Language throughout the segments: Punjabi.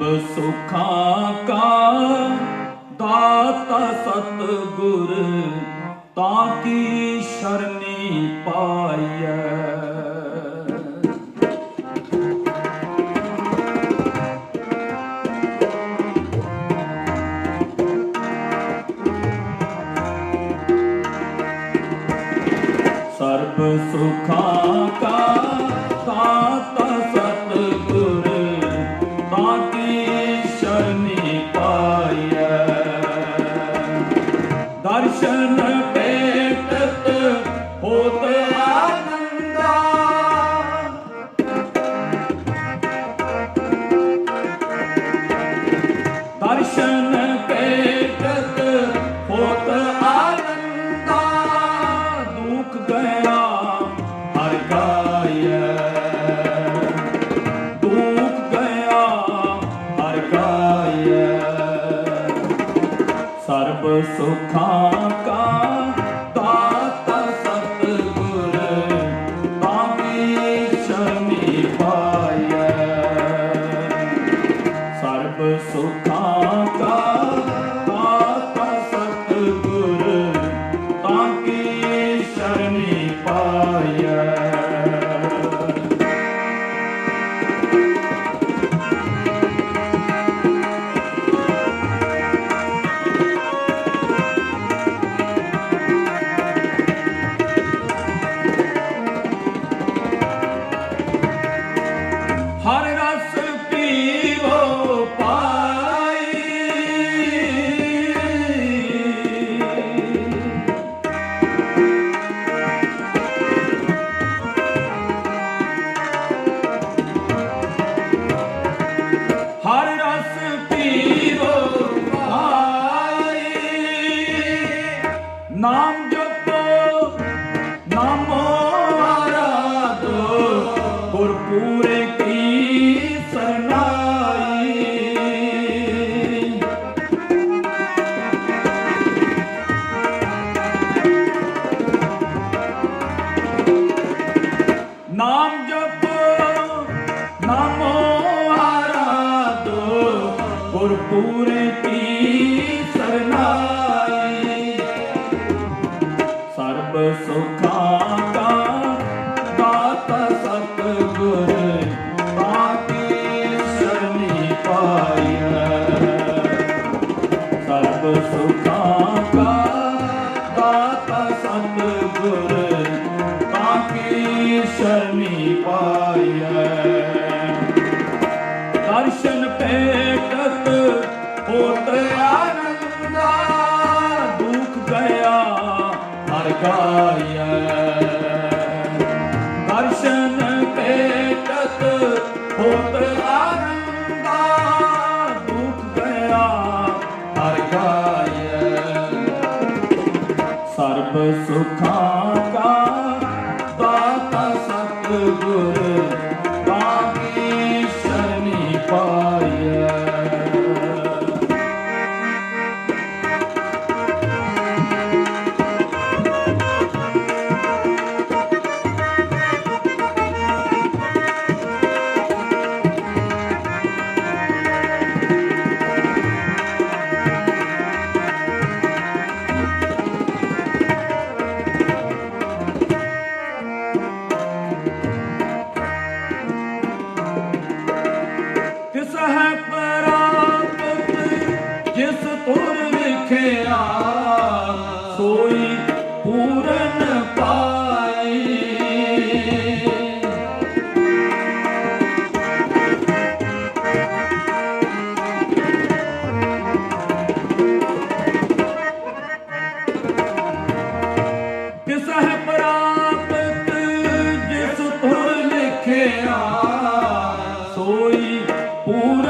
ਸਭ ਸੁਖਾਂ ਕਾ ਦਾਤਾ ਸਤਗੁਰ ਤਾਂ ਕੀ ਸ਼ਰਨੀ ਪਾਈਐ? Hallelujah. सोई पूरा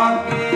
Okay.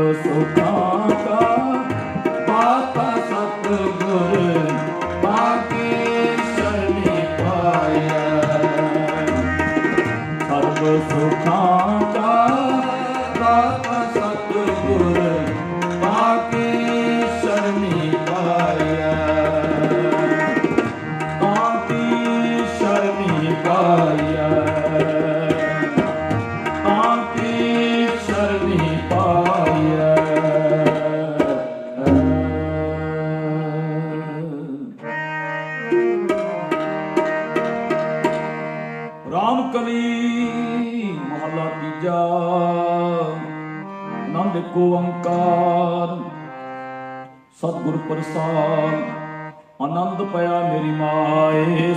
So far. ਇੱਕ ਓੰਕਾਰ ਸਤਿਗੁਰ ਪ੍ਰਸਾਦ ਆਨੰਦ ਪਿਆ ਮੇਰੀ ਮਾਏ।